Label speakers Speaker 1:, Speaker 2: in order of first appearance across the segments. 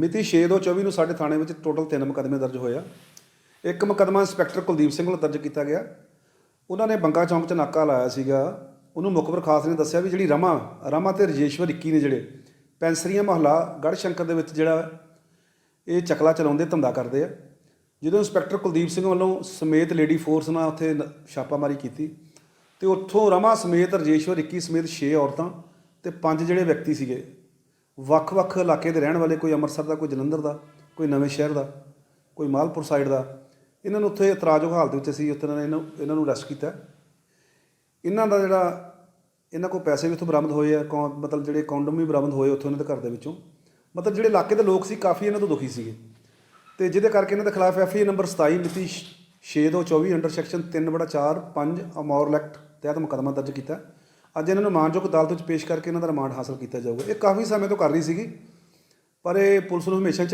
Speaker 1: ਮਿਤੀ 6/2/24 ਨੂੰ ਸਾਡੇ ਥਾਣੇ ਵਿੱਚ ਟੋਟਲ 3 ਮੁਕੱਦਮੇ ਦਰਜ ਹੋਏ ਆ। ਇੱਕ ਮੁਕੱਦਮਾ ਇੰਸਪੈਕਟਰ ਕੁਲਦੀਪ ਸਿੰਘ ਵੱਲੋਂ ਦਰਜ ਕੀਤਾ ਗਿਆ। ਉਹਨਾਂ ਨੇ ਬੰਗਾ ਚੌਂਕ 'ਚ ਨਾਕਾ ਲਾਇਆ ਸੀਗਾ। ਉਹਨੂੰ ਮੁਖਬਰ ਖਾਸ ਨੇ ਦੱਸਿਆ ਵੀ ਜਿਹੜੀ ਰਮਾ ਰਮਾ ਤੇ ਰਜੇਸ਼ਵਰ 21 ਨੇ ਜਿਹੜੇ ਪੈਂਸਰੀਆਂ ਮਹੱਲਾ ਗੜ੍ਹਸ਼ੰਕਰ ਦੇ ਵਿੱਚ ਜਿਹੜਾ ਇਹ ਚਕਲਾ ਚਲਾਉਂਦੇ, ਧੰਦਾ ਕਰਦੇ ਆ। ਜਦੋਂ ਇੰਸਪੈਕਟਰ ਕੁਲਦੀਪ ਸਿੰਘ ਵੱਲੋਂ ਸਮੇਤ ਲੇਡੀ ਫੋਰਸ ਨਾਲ ਉੱਥੇ ਨ- ਛਾਪਾਮਾਰੀ ਕੀਤੀ, ਤੇ ਉੱਥੋਂ ਰਮਾ ਸਮੇਤ ਰਜੇਸ਼ਵਰ 21 ਸਮੇਤ 6 ਔਰਤਾਂ ਤੇ ਪੰਜ ਜਿਹੜੇ ਵਿਅਕਤੀ ਸੀਗੇ ਵੱਖ-ਵੱਖ ਇਲਾਕੇ ਦੇ ਰਹਿਣ ਵਾਲੇ, ਕੋਈ ਅੰਮ੍ਰਿਤਸਰ ਦਾ, ਕੋਈ ਜਲੰਧਰ ਦਾ, ਕੋਈ ਨਵੇਂ ਸ਼ਹਿਰ ਦਾ, ਕੋਈ ਮਾਲਪੁਰ ਸਾਈਡ ਦਾ, ਇਹਨਾਂ ਨੂੰ ਉੱਥੇ ਇਤਰਾਜ਼ੋ ਹਾਲਤ ਵਿੱਚ ਅਸੀਂ ਉੱਥੇ ਇਹਨਾਂ ਨੇ ਇਹਨਾਂ ਇਹਨਾਂ ਨੂੰ ਅਰੈਸਟ ਕੀਤਾ। ਇਹਨਾਂ ਦਾ ਜਿਹੜਾ, ਇਹਨਾਂ ਕੋਲ ਪੈਸੇ ਵੀ ਉੱਥੋਂ ਬਰਾਮਦ ਹੋਏ ਆ, ਕੌ, ਮਤਲਬ ਜਿਹੜੇ ਕੌਂਡਮ ਵੀ ਬਰਾਮਦ ਹੋਏ ਉੱਥੋਂ ਇਹਨਾਂ ਦੇ ਘਰ ਦੇ ਵਿੱਚੋਂ। ਮਤਲਬ ਜਿਹੜੇ ਇਲਾਕੇ ਦੇ ਲੋਕ ਸੀ, ਕਾਫੀ ਇਹਨਾਂ ਤੋਂ ਦੁਖੀ ਸੀਗੇ। ਤੇ ਜਿਹਦੇ ਕਰਕੇ ਇਹਨਾਂ ਦੇ ਖਿਲਾਫ ਐਫ ਆਈ ਨੰਬਰ 27 ਮਿਤੀ 6224 ਅੰਡਰ ਸੈਕਸ਼ਨ 3/4 5 ਅਮੌਰ ਐਕਟ ਤਹਿਤ ਮੁਕੱਦਮਾ ਦਰਜ ਕੀਤਾ। ਅੱਜ ਇਹਨਾਂ ਨੂੰ ਮਾਨਯੋਗ ਅਦਾਲਤ ਵਿੱਚ ਪੇਸ਼ ਕਰਕੇ ਇਹਨਾਂ ਦਾ ਰਿਮਾਂਡ ਹਾਸਲ ਕੀਤਾ ਜਾਊਗਾ। ਇਹ ਕਾਫੀ ਸਮੇਂ ਤੋਂ ਕਰ ਰਹੀ ਸੀਗੀ ਪਰ ਇਹ ਪੁਲਿਸ ਨੂੰ ਹਮੇਸ਼ਾ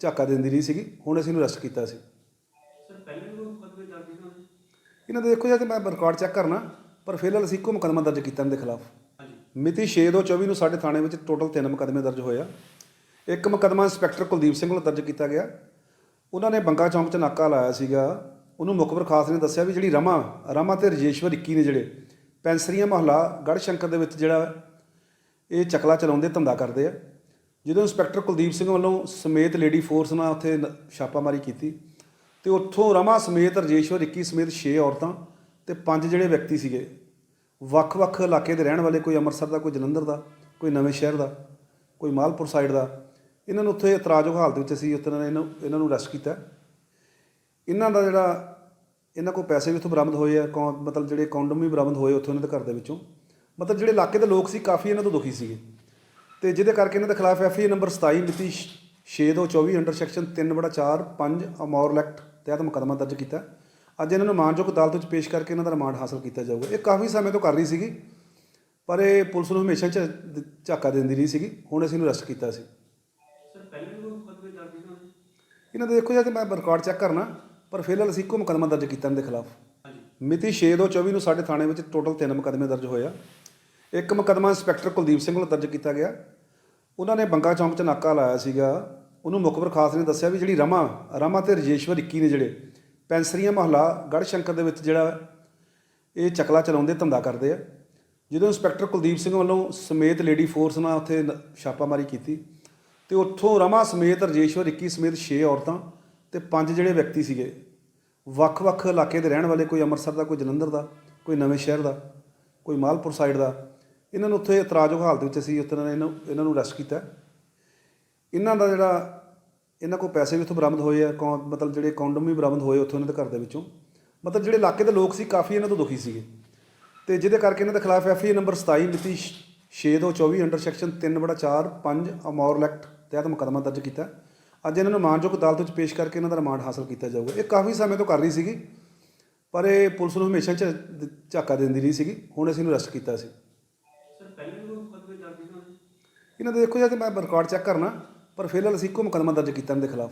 Speaker 1: ਝਾਕਾ ਦਿੰਦੀ ਰਹੀ ਸੀਗੀ। ਹੁਣ ਅਸੀਂ ਇਹਨੂੰ ਅਰੈਸਟ ਕੀਤਾ ਸੀ।
Speaker 2: ਇਹਨਾਂ ਦੇ?
Speaker 1: ਇਹਨਾਂ ਦੇ ਦੇਖੋ ਜੀ ਮੈਂ ਰਿਕਾਰਡ ਚੈੱਕ ਕਰਨਾ ਪਰ ਫਿਲਹਾਲ ਅਸੀਂ ਇੱਕੋ ਮੁਕੱਦਮਾ ਦਰਜ ਕੀਤਾ ਇਹਨਾਂ ਦੇ ਖਿਲਾਫ। ਮਿਤੀ 6/2/24 ਨੂੰ ਸਾਡੇ ਥਾਣੇ ਵਿੱਚ ਟੋਟਲ 3 ਮੁਕੱਦਮੇ ਦਰਜ ਹੋਏ ਆ। ਇੱਕ ਮੁਕੱਦਮਾ ਇੰਸਪੈਕਟਰ ਕੁਲਦੀਪ ਸਿੰਘ ਵੱਲੋਂ ਦਰਜ ਕੀਤਾ ਗਿਆ। ਉਹਨਾਂ ਨੇ ਬੰਗਾ ਚੌਂਕ 'ਚ ਨਾਕਾ ਲਾਇਆ ਸੀਗਾ। ਉਹਨੂੰ ਮੁਖਬਰ ਖਾਸ ਨੇ ਦੱਸਿਆ ਵੀ ਜਿਹੜੀ ਰਮਾ ਰਮਾ ਤੇ ਰਜੇਸ਼ਵਰ 21 ਨੇ ਜਿਹੜੇ ਪੈਂਸਰੀਆਂ ਮਹੱਲਾ ਗੜ੍ਹਸ਼ੰਕਰ ਦੇ ਵਿੱਚ ਜਿਹੜਾ ਇਹ ਚਕਲਾ ਚਲਾਉਂਦੇ, ਧੰਦਾ ਕਰਦੇ ਆ। ਜਦੋਂ ਇੰਸਪੈਕਟਰ ਕੁਲਦੀਪ ਸਿੰਘ ਵੱਲੋਂ ਸਮੇਤ ਲੇਡੀ ਫੋਰਸ ਨਾਲ ਉੱਥੇ ਛਾਪਾਮਾਰੀ ਕੀਤੀ, ਤੇ ਉੱਥੋਂ ਰਮਾ ਸਮੇਤ ਰਜੇਸ਼ਵਰ 21 ਸਮੇਤ 6 ਔਰਤਾਂ ਤੇ ਪੰਜ ਜਿਹੜੇ ਵਿਅਕਤੀ ਸੀਗੇ, ਵੱਖ-ਵੱਖ ਇਲਾਕੇ ਦੇ ਰਹਿਣ ਵਾਲੇ, ਕੋਈ ਅੰਮ੍ਰਿਤਸਰ ਦਾ, ਕੋਈ ਜਲੰਧਰ ਦਾ, ਕੋਈ ਨਵੇਂ ਸ਼ਹਿਰ ਦਾ, ਕੋਈ ਮਾਲਪੁਰ ਸਾਈਡ ਦਾ, ਇਹਨਾਂ ਨੂੰ ਉੱਥੇ ਇਤਰਾਜ਼ੋ ਹਾਲਤ ਵਿੱਚ ਅਸੀਂ ਉੱਥੇ ਇਹਨਾਂ ਨੇ- ਇਹਨਾਂ ਇਹਨਾਂ ਨੂੰ ਅਰੈਸਟ ਕੀਤਾ। ਇਹਨਾਂ ਦਾ ਜਿਹੜਾ ਇਹਨਾਂ ਕੋਲ ਪੈਸੇ ਵੀ ਉੱਥੋਂ ਬਰਾਮਦ ਹੋਏ ਆ ਮਤਲਬ ਜਿਹੜੇ ਕੌਂਡਮ ਵੀ ਬਰਾਮਦ ਹੋਏ ਉੱਥੋਂ ਇਹਨਾਂ ਦੇ ਘਰ ਦੇ ਵਿੱਚੋਂ। ਮਤਲਬ ਜਿਹੜੇ ਇਲਾਕੇ ਦੇ ਲੋਕ ਸੀ ਕਾਫੀ ਇਹਨਾਂ ਤੋਂ ਦੁਖੀ ਸੀਗੇ। ਤੇ ਜਿਹਦੇ ਕਰਕੇ ਇਹਨਾਂ ਦੇ ਖਿਲਾਫ ਐਫ ਆਈ ਨੰਬਰ 27 ਮਿਤੀ 6224 ਅੰਡਰ ਸੈਕਸ਼ਨ 3/4 5 ਅਮੌਰ ਐਕਟ ਤਹਿਤ ਮੁਕੱਦਮਾ ਦਰਜ ਕੀਤਾ। ਅੱਜ ਇਹਨਾਂ ਨੂੰ ਮਾਨਯੋਗ ਅਦਾਲਤ ਵਿੱਚ ਪੇਸ਼ ਕਰਕੇ ਇਹਨਾਂ ਦਾ ਰਿਮਾਂਡ ਹਾਸਲ ਕੀਤਾ ਜਾਊਗਾ। ਇਹ ਕਾਫੀ ਸਮੇਂ ਤੋਂ ਕਰ ਰਹੀ ਸੀਗੀ ਪਰ ਇਹ ਪੁਲਿਸ ਨੂੰ ਹਮੇਸ਼ਾ ਝਾਕਾ ਦਿੰਦੀ ਰਹੀ ਸੀਗੀ। ਹੁਣ ਅਸੀਂ ਇਹਨੂੰ ਅਰੈਸਟ ਕੀਤਾ ਸੀ।
Speaker 2: ਸਰ ਪਹਿਲੇ ਵੀ ਮੁਕੱਦਮੇ ਦਰਜ ਇਹਨਾਂ ਦੇ?
Speaker 1: ਇਹਨਾਂ ਦੇ ਦੇਖੋ ਜੀ ਮੈਂ ਰਿਕਾਰਡ ਚੈੱਕ ਕਰਨਾ। ਪਰ ਫਿਲਹਾਲ ਅਸੀਂ ਇੱਕੋ ਮੁਕੱਦਮਾ ਦਰਜ ਕੀਤਾ ਇਹਨਾਂ ਦੇ ਖਿਲਾਫ। ਮਿਤੀ 6/2/24 ਨੂੰ ਸਾਡੇ ਥਾਣੇ ਵਿੱਚ ਟੋਟਲ 3 ਮੁਕੱਦਮੇ ਦਰਜ ਹੋਏ ਆ। ਇੱਕ ਮੁਕੱਦਮਾ ਇੰਸਪੈਕਟਰ ਕੁਲਦੀਪ ਸਿੰਘ ਵੱਲੋਂ ਦਰਜ ਕੀਤਾ ਗਿਆ। ਉਹਨਾਂ ਨੇ ਬੰਗਾ ਚੌਂਕ 'ਚ ਨਾਕਾ ਲਾਇਆ ਸੀਗਾ। ਉਹਨੂੰ ਮੁਖਬਰ ਖਾਸ ਨੇ ਦੱਸਿਆ ਵੀ ਜਿਹੜੀ ਰਮਾ ਰਮਾ ਤੇ ਰਜੇਸ਼ਵਰ 21 ਨੇ ਜਿਹੜੇ ਪੈਂਸਰੀਆਂ ਮਹੱਲਾ ਸ਼ੰਕਰ ਦੇ ਵਿੱਚ ਜਿਹੜਾ ਇਹ ਚਕਲਾ ਚਲਾਉਂਦੇ, ਧੰਦਾ ਕਰਦੇ ਆ। ਜਦੋਂ ਇੰਸਪੈਕਟਰ ਕੁਲਦੀਪ ਸਿੰਘ ਵੱਲੋਂ ਸਮੇਤ ਲੇਡੀ ਫੋਰਸ ਨਾਲ ਉੱਥੇ ਛਾਪਾਮਾਰੀ ਕੀਤੀ ਤੇ ਉੱਥੋਂ ਰਮਾ ਸਮੇਤ ਰਜੇਸ਼ਵਰ 21 ਸਮੇਤ 6 ਔਰਤਾਂ ਤੇ ਪੰਜ ਜਿਹੜੇ ਵਿਅਕਤੀ ਸੀਗੇ ਵੱਖ-ਵੱਖ ਇਲਾਕੇ ਦੇ ਰਹਿਣ ਵਾਲੇ, ਕੋਈ ਅੰਮ੍ਰਿਤਸਰ ਦਾ, ਕੋਈ ਜਲੰਧਰ ਦਾ, ਕੋਈ ਨਵੇਂ ਸ਼ਹਿਰ ਦਾ, ਕੋਈ ਮਾਲਪੁਰ ਸਾਈਡ ਦਾ, ਇਹਨਾਂ ਨੂੰ ਉੱਥੇ ਇਤਰਾਜ਼ੋ ਹਾਲਤ ਵਿੱਚ ਅਸੀਂ ਉੱਥੇ ਇਹਨਾਂ ਨੇ, ਇਹਨਾਂ ਇਹਨਾਂ ਨੂੰ ਅਰੈਸਟ ਕੀਤਾ। ਇਹਨਾਂ ਦਾ ਜਿਹੜਾ, ਇਹਨਾਂ ਕੋਲ ਪੈਸੇ ਵੀ ਉੱਥੋਂ ਬਰਾਮਦ ਹੋਏ ਆ ਕੌ ਮਤਲਬ ਜਿਹੜੇ ਕੌਂਡਮ ਵੀ ਬਰਾਮਦ ਹੋਏ ਉੱਥੋਂ ਇਹਨਾਂ ਦੇ ਘਰ ਦੇ ਵਿੱਚੋਂ। ਮਤਲਬ ਜਿਹੜੇ ਇਲਾਕੇ ਦੇ ਲੋਕ ਸੀ, ਕਾਫੀ ਇਹਨਾਂ ਤੋਂ ਦੁਖੀ ਸੀਗੇ। ਤੇ ਜਿਹਦੇ ਕਰਕੇ ਇਹਨਾਂ ਦੇ ਖਿਲਾਫ ਐਫ ਆਈ ਨੰਬਰ 27 ਮਿਤੀ 6224 ਅੰਡਰ ਸੈਕਸ਼ਨ 3/4 5 ਅਮੌਰ ਐਕਟ ਤਹਿਤ ਮੁਕੱਦਮਾ ਦਰਜ ਕੀਤਾ। ਅੱਜ ਇਹਨਾਂ ਨੂੰ ਮਾਨਯੋਗ ਅਦਾਲਤ ਵਿੱਚ ਪੇਸ਼ ਕਰਕੇ ਇਹਨਾਂ ਦਾ ਰਿਮਾਂਡ ਹਾਸਲ ਕੀਤਾ ਜਾਊਗਾ। ਇਹ ਕਾਫੀ ਸਮੇਂ ਤੋਂ ਕਰ ਰਹੀ ਸੀਗੀ ਪਰ ਇਹ ਪੁਲਿਸ ਨੂੰ ਹਮੇਸ਼ਾ ਝਾਕਾ ਦਿੰਦੀ ਰਹੀ ਸੀਗੀ। ਹੁਣ ਅਸੀਂ ਇਹਨੂੰ ਅਰੈਸਟ ਕੀਤਾ ਸੀ। ਇਹਨਾਂ ਦੇ ਦੇਖੋ ਜੀ ਮੈਂ ਰਿਕਾਰਡ ਚੈੱਕ ਕਰਨਾ ਪਰ ਫਿਲਹਾਲ ਅਸੀਂ ਇੱਕੋ ਮੁਕੱਦਮਾ ਦਰਜ ਕੀਤਾ ਇਹਨਾਂ ਦੇ ਖਿਲਾਫ।